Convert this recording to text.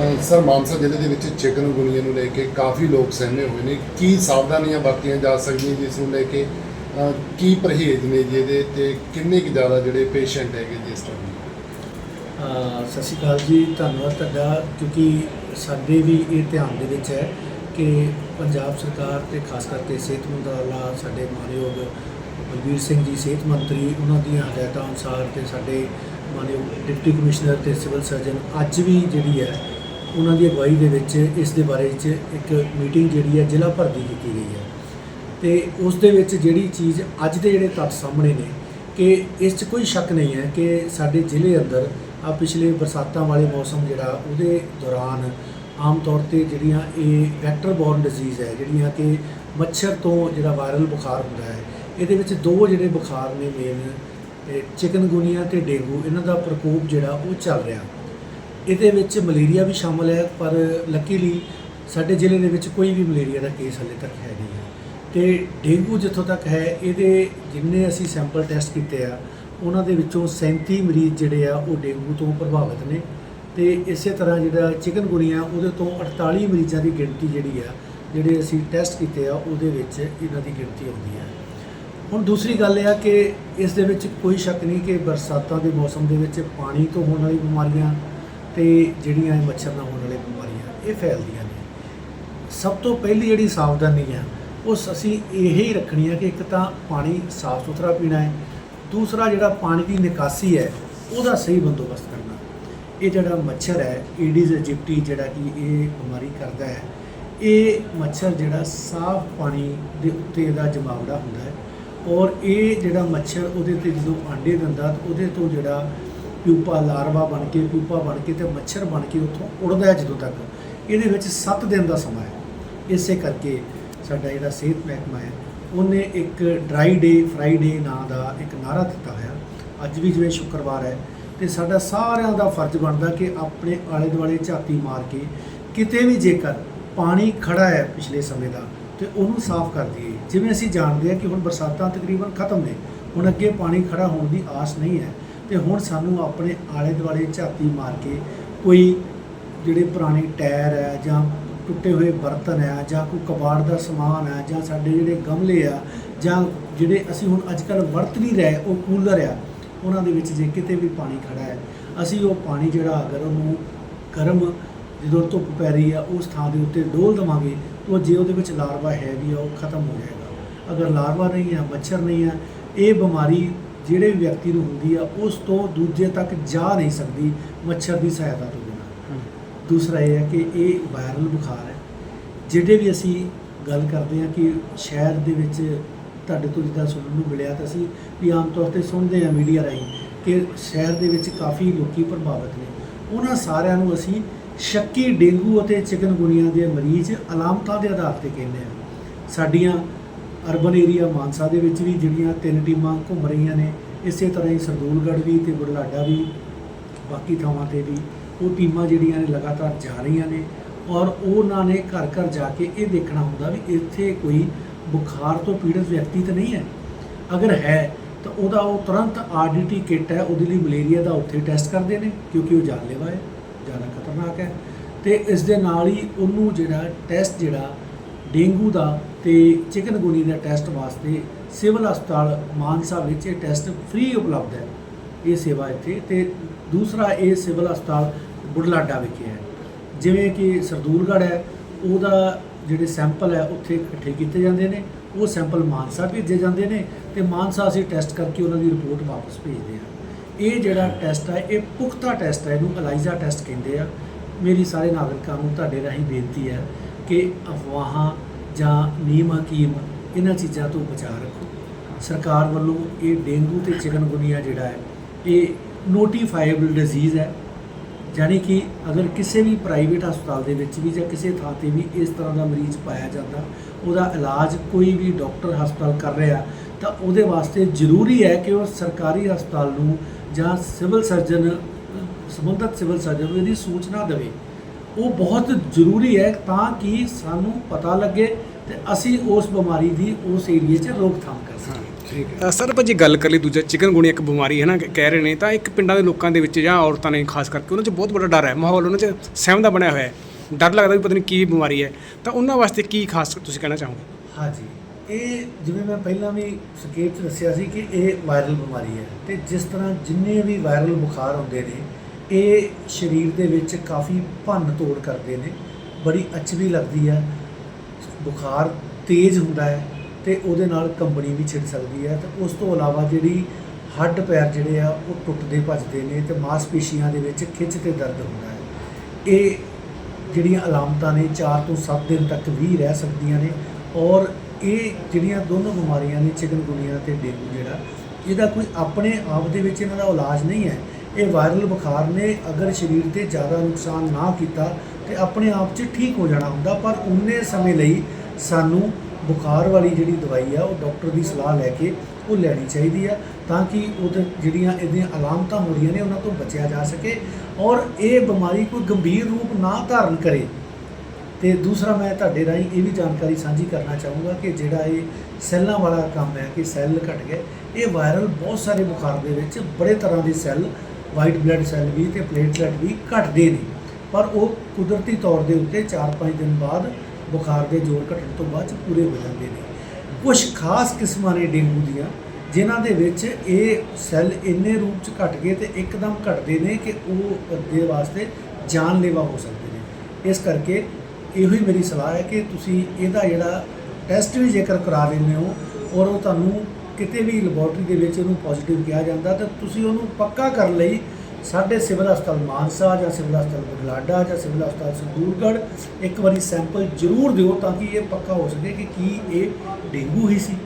Sir, Mansa ਜ਼ਿਲ੍ਹੇ ਦੇ ਵਿੱਚ ਚਿਕਨ ਗੁਨੀਆ ਨੂੰ ਲੈ ਕੇ ਕਾਫੀ ਲੋਕ ਸਹਿਮੇ ਹੋਏ ਨੇ। ਕੀ ਸਾਵਧਾਨੀਆਂ ਵਰਤੀਆਂ ਜਾ ਸਕਦੀਆਂ ਜਿਸ ਨੂੰ ਲੈ ਕੇ ਕੀ ਪਰਹੇਜ਼ ਨੇ ਜੀ ਇਹਦੇ ਤੇ ਕਿੰਨੇ ਕੁ ਜ਼ਿਆਦਾ ਜਿਹੜੇ ਪੇਸ਼ੈਂਟ ਹੈਗੇ ਜੀ ਇਸ ਟਾਈਮ ਸਤਿ ਸ਼੍ਰੀ ਅਕਾਲ ਜੀ, ਧੰਨਵਾਦ ਤੁਹਾਡਾ, ਕਿਉਂਕਿ ਸਾਡੇ ਵੀ ਇਹ ਧਿਆਨ ਦੇ ਵਿੱਚ ਹੈ ਕਿ ਪੰਜਾਬ ਸਰਕਾਰ ਤੇ ਖਾਸ ਕਰਕੇ ਸਿਹਤ ਮੰਤਰਾਲਾ ਸਾਡੇ ਮਾਨਯੋਗ ਬਲਬੀਰ ਸਿੰਘ ਜੀ, ਸਿਹਤ ਮੰਤਰੀ, ਉਹਨਾਂ ਦੀਆਂ ਹਦਾਇਤਾਂ ਅਨੁਸਾਰ ਤੇ ਸਾਡੇ ਮਾਨਯੋਗ ਡਿਪਟੀ ਕਮਿਸ਼ਨਰ ਤੇ ਸਿਵਲ ਸਰਜਨ ਅੱਜ ਵੀ ਜਿਹੜੀ ਹੈ ਉਹਨਾਂ ਦੀ ਅਗਵਾਈ ਦੇ ਵਿੱਚ, ਇਸ ਦੇ ਬਾਰੇ ਵਿੱਚ ਇੱਕ ਮੀਟਿੰਗ ਜਿਹੜੀ ਹੈ ਜ਼ਿਲ੍ਹਾ ਭਰ ਦੀ ਕੀਤੀ ਗਈ ਹੈ। ਤੇ ਉਸ ਦੇ ਵਿੱਚ ਜਿਹੜੀ ਚੀਜ਼ ਅੱਜ ਦੇ ਜਿਹੜੇ ਤੱਥ ਸਾਹਮਣੇ ਨੇ ਕਿ ਇਸ 'ਚ ਕੋਈ ਸ਼ੱਕ ਨਹੀਂ ਹੈ ਕਿ ਸਾਡੇ ਜ਼ਿਲ੍ਹੇ ਅੰਦਰ ਆ ਪਿਛਲੇ ਬਰਸਾਤਾਂ ਵਾਲੇ ਮੌਸਮ ਜਿਹੜਾ ਉਹਦੇ ਦੌਰਾਨ ਆਮ ਤੌਰ ਤੇ ਜਿਹੜੀਆਂ ਇਹ ਵੈਕਟਰ ਬੋਰਨ ਡਿਜ਼ੀਜ਼ ਹੈ, ਜਿਹੜੀਆਂ ਕਿ ਮੱਛਰ ਤੋਂ ਜਿਹੜਾ ਵਾਇਰਲ ਬੁਖਾਰ ਹੁੰਦਾ ਹੈ, ਇਹਦੇ ਵਿੱਚ ਦੋ ਜਿਹੜੇ ਬੁਖਾਰ ਨੇ ਮੇਨ ਚਿਕਨਗੁਨੀਆ ਤੇ ਡੇਂਗੂ, ਇਹਨਾਂ ਦਾ ਪ੍ਰਕੋਪ ਜਿਹੜਾ ਉਹ ਚੱਲ ਰਿਹਾ। ਇਹਦੇ ਵਿੱਚ ਮਲੇਰੀਆ ਵੀ ਸ਼ਾਮਲ ਹੈ, ਪਰ ਲੱਕੀਲੀ ਸਾਡੇ ਜ਼ਿਲ੍ਹੇ ਦੇ ਵਿੱਚ ਕੋਈ ਵੀ ਮਲੇਰੀਆ ਦਾ ਕੇਸ ਹਲੇ ਤੱਕ ਹੈ ਨਹੀਂ ਹੈ। ਤੇ ਡੇਂਗੂ ਜਿੱਥੋਂ ਤੱਕ ਹੈ, ਇਹਦੇ ਜਿੰਨੇ ਅਸੀਂ ਸੈਂਪਲ ਟੈਸਟ ਕੀਤੇ ਆ, ਉਹਨਾਂ ਦੇ ਵਿੱਚੋਂ 37 ਮਰੀਜ਼ ਜਿਹੜੇ ਆ, ਉਹ ਡੇਂਗੂ ਤੋਂ ਪ੍ਰਭਾਵਿਤ ਨੇ। ਤੇ ਇਸੇ ਤਰ੍ਹਾਂ ਜਿਹੜਾ ਚਿਕਨਗੁਨੀਆ, ਉਹਦੇ ਤੋਂ 48 ਮਰੀਜ਼ਾਂ ਦੀ ਗਿਣਤੀ ਜਿਹੜੀ ਆ, ਜਿਹੜੇ ਅਸੀਂ ਟੈਸਟ ਕੀਤੇ ਆ, ਉਹਦੇ ਵਿੱਚ ਇਹਨਾਂ ਦੀ ਗਿਣਤੀ ਆਉਂਦੀ ਹੈ। ਹੁਣ ਦੂਸਰੀ ਗੱਲ ਇਹ ਆ ਕਿ ਇਸ ਦੇ ਵਿੱਚ ਕੋਈ ਸ਼ੱਕ ਨਹੀਂ ਕਿ ਬਰਸਾਤਾਂ ਦੇ ਮੌਸਮ ਦੇ ਵਿੱਚ ਪਾਣੀ ਤੋਂ ਹੋਣ ਵਾਲੀ ਬਿਮਾਰੀਆਂ ਤੇ ਜਿਹੜੀਆਂ ਇਹ ਮੱਛਰ ਨਾਲ ਹੋਣ ਵਾਲੀਆਂ ਬਿਮਾਰੀਆਂ, ਇਹ ਫੈਲਦੀਆਂ ਨੇ। ਸਭ ਤੋਂ ਪਹਿਲੀ ਜਿਹੜੀ ਸਾਵਧਾਨੀ ਆ ਉਹ ਅਸੀਂ ਇਹ ਹੀ ਰੱਖਣੀ ਹੈ ਕਿ ਇੱਕ ਤਾਂ ਪਾਣੀ ਸਾਫ਼ ਸੁਥਰਾ ਪੀਣਾ ਹੈ, ਦੂਸਰਾ ਜਿਹੜਾ ਪਾਣੀ ਦੀ ਨਿਕਾਸੀ ਹੈ, ਉਹਦਾ ਸਹੀ ਬੰਦੋਬਸਤ ਕਰਨਾ। ਇਹ ਜਿਹੜਾ ਮੱਛਰ ਹੈ ਈਡੀਜ਼ ਇਜਿਪਟੀ ਜਿਹੜਾ ਕਿ ਇਹ ਬਿਮਾਰੀ ਕਰਦਾ ਹੈ, ਇਹ ਮੱਛਰ ਜਿਹੜਾ ਸਾਫ਼ ਪਾਣੀ ਦੇ ਉੱਤੇ ਇਹਦਾ ਜਮਾਵੜਾ ਹੁੰਦਾ ਹੈ ਔਰ ਇਹ ਜਿਹੜਾ ਮੱਛਰ ਉਹਦੇ ਤੇ ਜਦੋਂ ਆਂਡੇ ਦਿੰਦਾ ਤਾਂ ਉਹਦੇ ਤੋਂ ਜਿਹੜਾ ਪਿਊਪਾ ਲਾਰਵਾ ਬਣ ਕੇ, ਪਿਊਪਾ ਬਣ ਕੇ ਤੇ ਮੱਛਰ ਬਣ ਕੇ ਉੱਥੋਂ ਉੱਡਦਾ ਹੈ ਜਦੋਂ ਤੱਕ। ਇਹਦੇ ਵਿੱਚ 7 ਦਿਨ ਦਾ ਸਮਾਂ ਹੈ। ਇਸੇ ਕਰਕੇ ਸਾਡਾ ਜਿਹੜਾ ਸਿਹਤ ਮਹਿਕਮਾ ਹੈ, ਉਹਨੇ ਇੱਕ ਡਰਾਈ ਡੇ ਫਰਾਈਡੇ ਨਾਂ ਦਾ ਇੱਕ ਨਾਰਾ ਦਿੱਤਾ ਹੋਇਆ। ਅੱਜ ਵੀ ਜਿਵੇਂ ਸ਼ੁੱਕਰਵਾਰ ਹੈ ਤੇ ਸਾਡਾ ਸਾਰਿਆਂ ਦਾ ਫਰਜ਼ ਬਣਦਾ ਕਿ ਆਪਣੇ ਆਲੇ ਦੁਆਲੇ ਝਾਤੀ ਮਾਰ ਕੇ ਕਿਤੇ ਵੀ ਜੇਕਰ ਪਾਣੀ ਖੜਾ ਹੈ ਪਿਛਲੇ ਸਮੇਂ ਦਾ ਤੇ ਉਹਨੂੰ ਸਾਫ਼ ਕਰ ਦਈਏ। ਜਿਵੇਂ ਅਸੀਂ ਜਾਣਦੇ ਹਾਂ ਕਿ ਹੁਣ ਬਰਸਾਤਾਂ ਤਕਰੀਬਨ ਖਤਮ ਨੇ, ਹੁਣ ਅੱਗੇ ਪਾਣੀ ਖੜਾ ਹੋਣ ਦੀ ਆਸ ਨਹੀਂ ਹੈ। ਤੇ ਹੁਣ ਸਾਨੂੰ ਆਪਣੇ ਆਲੇ ਦੁਆਲੇ ਝਾਤੀ ਮਾਰ ਕੇ ਕੋਈ ਜਿਹੜੇ ਪੁਰਾਣੇ ਟਾਇਰ ਹੈ ਜਾਂ ਟੁੱਟੇ ਹੋਏ ਬਰਤਨ ਹੈ ਜਾਂ ਕੋਈ ਕਬਾੜ ਦਾ ਸਮਾਨ ਹੈ ਜਾਂ ਸਾਡੇ ਜਿਹੜੇ ਗਮਲੇ ਆ ਜਾਂ ਜਿਹੜੇ ਅਸੀਂ ਹੁਣ ਅੱਜ ਕੱਲ੍ਹ ਵਰਤ ਨਹੀਂ ਰਹੇ, ਉਹ ਕੂਲਰ ਆ, ਉਹਨਾਂ ਦੇ ਵਿੱਚ ਜੇ ਕਿਤੇ ਵੀ ਪਾਣੀ ਖੜਾ ਹੈ, ਅਸੀਂ ਉਹ ਪਾਣੀ ਜਿਹੜਾ ਅਗਰ ਉਹਨੂੰ ਗਰਮ ਜਦੋਂ ਧੁੱਪ ਪੈ ਰਹੀ ਆ, ਉਸ ਥਾਂ ਦੇ ਉੱਤੇ ਡੋਲ ਦਵਾਂਗੇ, ਉਹ ਜੇ ਉਹਦੇ ਵਿੱਚ ਲਾਰਵਾ ਹੈ ਵੀ ਆ, ਉਹ ਖਤਮ ਹੋ ਜਾਏਗਾ। ਅਗਰ ਲਾਰਵਾ ਨਹੀਂ ਹੈ ਮੱਛਰ ਨਹੀਂ ਹੈ ਇਹ ਬਿਮਾਰੀ ਜਿਹੜੇ ਵਿਅਕਤੀ ਨੂੰ ਹੁੰਦੀ ਆ ਉਸ ਤੋਂ ਦੂਜੇ ਤੱਕ ਜਾ ਨਹੀਂ ਸਕਦੀ ਮੱਛਰ ਦੀ ਸਹਾਇਤਾ ਤੋਂ ਬਿਨਾਂ। ਦੂਸਰਾ ਇਹ ਹੈ ਕਿ ਇਹ ਵਾਇਰਲ ਬੁਖਾਰ ਹੈ। ਜਿਹੜੇ ਵੀ ਅਸੀਂ ਗੱਲ ਕਰਦੇ ਹਾਂ ਕਿ ਸ਼ਹਿਰ ਦੇ ਵਿੱਚ ਤੁਹਾਡੇ ਤੋਂ ਜਿੱਦਾਂ ਸੁਣਨ ਨੂੰ ਮਿਲਿਆ ਤਾਂ ਅਸੀਂ ਵੀ ਆਮ ਤੌਰ ਤੇ ਸੁਣਦੇ ਹਾਂ ਮੀਡੀਆ ਰਾਹੀਂ ਕਿ ਸ਼ਹਿਰ ਦੇ ਵਿੱਚ ਕਾਫੀ ਲੋਕੀ ਪ੍ਰਭਾਵਿਤ ਨੇ। ਉਹਨਾਂ ਸਾਰਿਆਂ ਨੂੰ ਅਸੀਂ ਸ਼ੱਕੀ ਡੇਂਗੂ ਅਤੇ ਚਿਕਨਗੁਨੀਆ ਦੇ ਮਰੀਜ਼ ਅਲਾਮਤਾਂ ਦੇ ਆਧਾਰ ਤੇ ਕਹਿੰਦੇ ਹਾਂ। ਸਾਡੀਆਂ ਅਰਬਨ ਏਰੀਆ ਮਾਨਸਾ ਦੇ ਵਿੱਚ ਵੀ ਜਿਹੜੀਆਂ ਤਿੰਨ ਟੀਮਾਂ ਘੁੰਮ ਰਹੀਆਂ ਨੇ, ਇਸੇ ਤਰ੍ਹਾਂ ਹੀ ਸਰਦੂਲਗੜ੍ਹ ਵੀ ਤੇ ਬੁਢਲਾਡਾ ਵੀ, ਬਾਕੀ ਥਾਵਾਂ ਤੇ ਵੀ ਉਹ ਟੀਮਾਂ ਜਿਹੜੀਆਂ ਨੇ ਲਗਾਤਾਰ ਜਾ ਰਹੀਆਂ ਨੇ ਔਰ ਉਹਨਾਂ ਨੇ ਘਰ ਘਰ ਜਾ ਕੇ ਇਹ ਦੇਖਣਾ ਹੁੰਦਾ ਵੀ ਇੱਥੇ ਕੋਈ ਬੁਖਾਰ ਤੋਂ ਪੀੜਤ ਵਿਅਕਤੀ ਤਾਂ ਨਹੀਂ ਹੈ। ਅਗਰ ਹੈ, ਤਾਂ ਉਹਦਾ ਉਹ ਤੁਰੰਤ ਆਰਡੀਟੀ ਕਿੱਟ ਹੈ, ਉਹਦੇ ਲਈ ਮਲੇਰੀਆ ਦਾ ਉੱਥੇ ਟੈਸਟ ਕਰਦੇ ਨੇ, ਕਿਉਂਕਿ ਉਹ ਜਾਨਲੇਵਾ ਹੈ ਜ਼ਿਆਦਾ ਖਤਰਨਾਕ ਹੈ। ਤੇ ਇਸ ਦੇ ਨਾਲ ਹੀ ਉਹਨੂੰ ਜਿਹੜਾ ਟੈਸਟ ਜਿਹੜਾ ਡੇਂਗੂ ਦਾ ਤੇ ਚਿਕਨਗੁਨੀ ਦਾ ਟੈਸਟ ਵਾਸਤੇ ਸਿਵਲ ਹਸਪਤਾਲ ਮਾਨਸਾ ਵਿੱਚ ਇਹ ਟੈਸਟ ਫ੍ਰੀ ਉਪਲਬਧ ਹੈ। ਇਹ ਸੇਵਾ ਇੱਥੇ ਤੇ ਦੂਸਰਾ ਇਹ ਸਿਵਲ ਹਸਪਤਾਲ ਬੁਢਲਾਡਾ ਵਿਖੇ ਹੈ। ਜਿਵੇਂ ਕਿ ਸਰਦੂਲਗੜ੍ਹ ਹੈ, ਉਹਦਾ ਜਿਹੜੇ ਸੈਂਪਲ ਹੈ, ਉੱਥੇ ਇਕੱਠੇ ਕੀਤੇ ਜਾਂਦੇ ਨੇ। ਉਹ ਸੈਂਪਲ ਮਾਨਸਾ ਭੇਜੇ ਜਾਂਦੇ ਨੇ ਤੇ ਮਾਨਸਾ ਅਸੀਂ ਟੈਸਟ ਕਰਕੇ ਉਹਨਾਂ ਦੀ ਰਿਪੋਰਟ ਵਾਪਸ ਭੇਜਦੇ ਹਾਂ। ਇਹ ਜਿਹੜਾ ਟੈਸਟ ਹੈ, ਇਹ ਪੁਖਤਾ ਟੈਸਟ ਹੈ, ਇਹਨੂੰ ਅਲਾਈਜ਼ਾ ਟੈਸਟ ਕਹਿੰਦੇ ਆ। ਮੇਰੀ ਸਾਰੇ ਨਾਗਰਿਕਾਂ ਨੂੰ ਤੁਹਾਡੇ ਰਾਹੀਂ ਬੇਨਤੀ ਹੈ ਕਿ ਅਫਵਾਹਾਂ ਜਾਂ ਨੀਮ ਹਕੀਮ ਇਹਨਾਂ ਚੀਜ਼ਾਂ ਤੋਂ ਬਚਾਅ ਰੱਖੋ। ਸਰਕਾਰ ਵੱਲੋਂ ਇਹ ਡੇਂਗੂ ਤੇ ਚਿਕਨਗੁਨੀਆ ਜਿਹੜਾ ਹੈ, ਇਹ ਨੋਟੀਫਾਈਬਲ ਡਿਜ਼ੀਜ਼ ਹੈ। ਜਾਣੀ ਕਿ ਅਗਰ ਕਿਸੇ ਵੀ ਪ੍ਰਾਈਵੇਟ ਹਸਪਤਾਲ ਦੇ ਵਿੱਚ ਵੀ ਜਾਂ ਕਿਸੇ ਥਾਂ ਤੇ ਵੀ ਇਸ ਤਰ੍ਹਾਂ ਦਾ ਮਰੀਜ਼ ਪਾਇਆ ਜਾਂਦਾ, ਉਹਦਾ ਇਲਾਜ ਕੋਈ ਵੀ ਡਾਕਟਰ ਹਸਪਤਾਲ ਕਰ ਰਿਹਾ, ਤਾਂ ਉਹਦੇ ਵਾਸਤੇ ਜ਼ਰੂਰੀ ਹੈ ਕਿ ਉਹ ਸਰਕਾਰੀ ਹਸਪਤਾਲ ਨੂੰ ਜਾਂ ਸਿਵਲ ਸਰਜਨ ਸੰਬੰਧਿਤ ਸਿਵਲ ਸਰਜਨ ਨੂੰ ਇਹਦੀ ਸੂਚਨਾ ਦੇਵੇ। ਉਹ ਬਹੁਤ ਜ਼ਰੂਰੀ ਹੈ ਤਾਂ ਕਿ ਸਾਨੂੰ ਪਤਾ ਲੱਗੇ ਤੇ ਅਸੀਂ ਉਸ ਬਿਮਾਰੀ ਦੀ ਉਸ ਏਰੀਏ 'ਚ ਰੋਕਥਾਮ ਕਰ ਸਕੀਏ। ਠੀਕ ਹੈ। ਸਰ ਆਪਾਂ ਜੇ ਗੱਲ ਕਰ ਲਈ ਦੂਜਾ ਚਿਕਨਗੁਨੀਆ ਇੱਕ ਬਿਮਾਰੀ ਹੈ ਨਾ ਕਹਿ ਰਹੇ ਨੇ ਤਾਂ ਇੱਕ ਪਿੰਡਾਂ ਦੇ ਲੋਕਾਂ ਦੇ ਵਿੱਚ ਜਾਂ ਔਰਤਾਂ ਨੇ ਖਾਸ ਕਰਕੇ ਉਹਨਾਂ 'ਚ ਬਹੁਤ ਵੱਡਾ ਡਰ ਹੈ। ਮਾਹੌਲ ਉਹਨਾਂ 'ਚ ਸਹਿਮ ਦਾ ਬਣਿਆ ਹੋਇਆ ਹੈ। ਡਰ ਲੱਗਦਾ ਵੀ ਪਤਾ ਨਹੀਂ ਕੀ ਬਿਮਾਰੀ ਹੈ। ਤਾਂ ਉਹਨਾਂ ਵਾਸਤੇ ਕੀ ਖਾਸ ਤੁਸੀਂ ਕਹਿਣਾ ਚਾਹੋਗੇ? ਹਾਂਜੀ। ਇਹ ਜਿਵੇਂ ਮੈਂ ਪਹਿਲਾਂ ਵੀ ਸੰਕੇਤ 'ਚ ਦੱਸਿਆ ਸੀ ਕਿ ਇਹ ਵਾਇਰਲ ਬਿਮਾਰੀ ਹੈ ਤੇ ਜਿਸ ਤਰ੍ਹਾਂ ਜਿੰਨੇ ਵੀ ਵਾਇਰਲ ਬੁਖਾਰ ਹੁੰਦੇ ਨੇ ਇਹ ਸਰੀਰ ਦੇ ਵਿੱਚ ਕਾਫੀ ਭੰਨ ਤੋੜ ਕਰਦੇ ਨੇ, ਬੜੀ ਅਚਵੀ ਲੱਗਦੀ ਹੈ, ਬੁਖਾਰ ਤੇਜ਼ ਹੁੰਦਾ ਹੈ ਤੇ ਉਹਦੇ ਨਾਲ ਕੰਬਣੀ ਵੀ ਛਿੜ ਸਕਦੀ ਹੈ ਤੇ ਉਸ ਤੋਂ ਇਲਾਵਾ ਜਿਹੜੀ ਹੱਡ ਪੈਰ ਜਿਹੜੇ ਆ ਉਹ ਟੁੱਟਦੇ ਭੱਜਦੇ ਨੇ ਤੇ ਮਾਸਪੇਸ਼ੀਆਂ ਦੇ ਵਿੱਚ ਖਿੱਚ ਤੇ ਦਰਦ ਹੁੰਦਾ ਹੈ। ਇਹ ਜਿਹੜੀਆਂ ਅਲਾਮਤਾਂ ਨੇ 4 ਤੋਂ 7 ਦਿਨ ਤੱਕ ਵੀ ਰਹਿ ਸਕਦੀਆਂ ਨੇ ਔਰ ਇਹ ਜਿਹੜੀਆਂ ਦੋਨੋਂ ਬਿਮਾਰੀਆਂ ਨੇ ਚਿਕਨਗੁਨੀਆ ਤੇ ਡੇਂਗੂ ਜਿਹੜਾ, ਇਹਦਾ ਕੋਈ ਆਪਣੇ ਆਪ ਦੇ ਵਿੱਚ ਇਹਨਾਂ ਦਾ ਇਲਾਜ ਨਹੀਂ ਹੈ। ਇਹ ਵਾਇਰਲ ਬੁਖਾਰ ਨੇ ਅਗਰ ਸਰੀਰ ਤੇ ਜ਼ਿਆਦਾ ਨੁਕਸਾਨ ਨਾ ਕੀਤਾ ਤੇ ਆਪਣੇ ਆਪ 'ਚ ਠੀਕ ਹੋ ਜਾਣਾ ਹੁੰਦਾ, ਪਰ ਉਨੇ ਸਮੇਂ ਲਈ ਸਾਨੂੰ ਬੁਖਾਰ ਵਾਲੀ ਜਿਹੜੀ ਦਵਾਈ ਆ, ਉਹ ਡਾਕਟਰ ਦੀ ਸਲਾਹ ਲੈ ਕੇ ਉਹ ਲੈਣੀ ਚਾਹੀਦੀ ਆ ਤਾਂ ਕਿ ਉਹਦੇ ਜਿਹੜੀਆਂ ਇਹਦੀਆਂ ਅਲਾਮਤਾਂ ਹੋ ਰਹੀਆਂ ਨੇ, ਉਹਨਾਂ ਤੋਂ ਬਚਿਆ ਜਾ ਸਕੇ ਔਰ ਇਹ ਬਿਮਾਰੀ ਕੋਈ ਗੰਭੀਰ ਰੂਪ ਨਾ ਧਾਰਨ ਕਰੇ। ਤੇ ਦੂਸਰਾ ਮੈਂ ਤੁਹਾਡੇ ਰਾਹੀਂ ਇਹ ਵੀ ਜਾਣਕਾਰੀ ਸਾਂਝੀ ਕਰਨਾ ਚਾਹੂੰਗਾ ਕਿ ਜਿਹੜਾ ਇਹ ਸੈੱਲਾਂ ਵਾਲਾ ਕੰਮ ਹੈ ਕਿ ਸੈੱਲ ਘਟ ਗਏ, ਇਹ ਵਾਇਰਲ ਬਹੁਤ ਸਾਰੇ ਬੁਖਾਰ ਦੇ ਵਿੱਚ ਬੜੇ ਤਰ੍ਹਾਂ ਦੇ ਸੈੱਲ ਵਾਈਟ ਬਲੱਡ ਸੈੱਲ ਵੀ ਤੇ ਪਲੇਟਲੈਟ ਵੀ ਘਟਦੇ ਨੇ। ਪਰ ਉਹ ਕੁਦਰਤੀ ਤੌਰ ਦੇ ਉੱਤੇ 4-5 ਦਿਨ ਬਾਅਦ ਬੁਖਾਰ ਦੇ ਜ਼ੋਰ ਘਟਣ ਤੋਂ ਬਾਅਦ 'ਚ ਪੂਰੇ ਹੋ ਜਾਂਦੇ ਨੇ। ਕੁਝ ਖਾਸ ਕਿਸਮਾਂ ਨੇ ਡੇਂਗੂ ਦੀਆਂ, ਜਿਨ੍ਹਾਂ ਦੇ ਵਿੱਚ ਇਹ ਸੈੱਲ ਇੰਨੇ ਰੂਪ 'ਚ ਘਟ ਗਏ ਤੇ ਇੱਕਦਮ ਘਟਦੇ ਨੇ ਕਿ ਉਹ ਬੰਦੇ ਵਾਸਤੇ ਜਾਨਲੇਵਾ ਹੋ ਸਕਦੇ ਨੇ। ਇਸ ਕਰਕੇ ਇਹੋ ਹੀ ਮੇਰੀ ਸਲਾਹ ਹੈ ਕਿ ਤੁਸੀਂ ਇਹਦਾ ਜਿਹੜਾ ਟੈਸਟ ਵੀ ਜੇਕਰ ਕਰਾ ਲੈਂਦੇ ਹੋ, ਔਰ ਉਹ ਤੁਹਾਨੂੰ ਕਿਤੇ ਵੀ ਲੈਬੋਰਟਰੀ ਦੇ ਵਿੱਚ ਉਹਨੂੰ ਪੋਜ਼ਿਟਿਵ ਕਿਹਾ ਜਾਂਦਾ ਤਾਂ ਤੁਸੀਂ ਉਹਨੂੰ ਪੱਕਾ ਕਰਨ ਲਈ ਸਾਡੇ ਸਿਵਲ ਹਸਪਤਾਲ ਮਾਨਸਾ ਜਾਂ ਸਿਵਲ ਹਸਪਤਾਲ ਬੁਢਲਾਡਾ ਜਾਂ ਸਿਵਲ ਹਸਪਤਾਲ ਸੰਦੂਰਗੜ੍ਹ ਇੱਕ ਵਾਰੀ ਸੈਂਪਲ ਜ਼ਰੂਰ ਦਿਓ ਤਾਂ ਕਿ ਇਹ ਪੱਕਾ ਹੋ ਸਕੇ ਕਿ ਕੀ ਇਹ ਡੇਂਗੂ ਹੀ ਸੀ।